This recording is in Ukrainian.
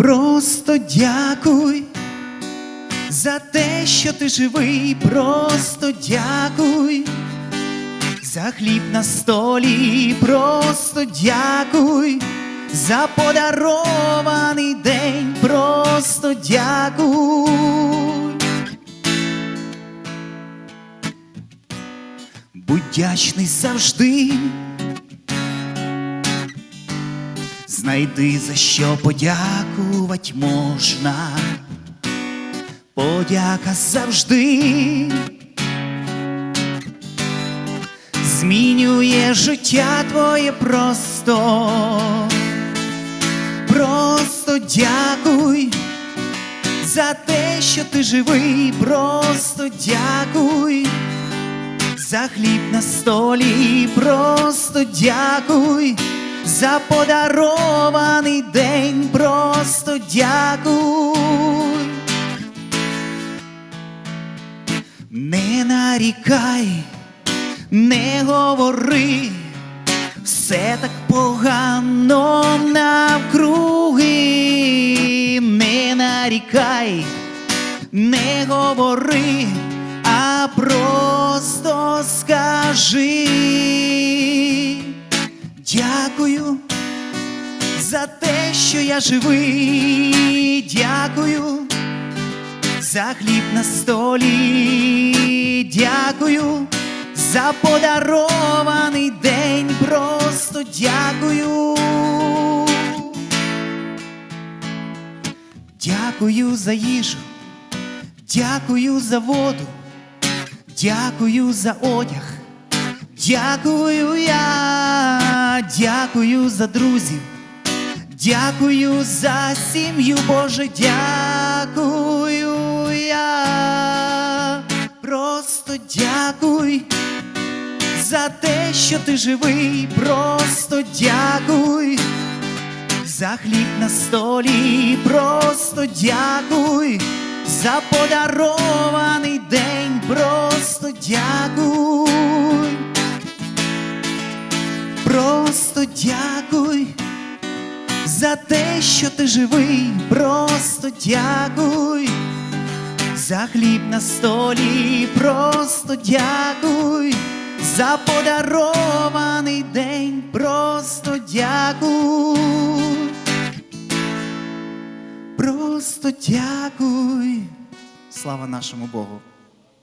Просто дякуй за те, що ти живий, просто дякуй. За хліб на столі, просто дякуй, за подарований день, просто дякуй. Будь вдячний завжди. Знайди за що подякувати можна. Подяка завжди змінює життя твоє просто. Просто дякуй за те, що ти живий, просто дякуй. За хліб на столі, просто дякуй, за подарований день, просто дякуй. Не нарікай, не говори, все так погано навкруги, не нарікай, не говори, а просто скажи. Дякую за те, що я живий, дякую за хліб на столі, дякую за подарований день, просто дякую. Дякую за їжу, дякую за воду, дякую за одяг, дякую я, дякую за друзів. Дякую за сім'ю, Боже, дякую я. Просто дякуй за те, що ти живий, просто дякуй. За хліб на столі, просто дякуй, за подарований день, просто дякуй. Просто дякуй за те, що ти живий, просто дякуй. За хліб на столі, просто дякуй, за подарований день, просто дякуй. Просто дякуй. Слава нашому Богу.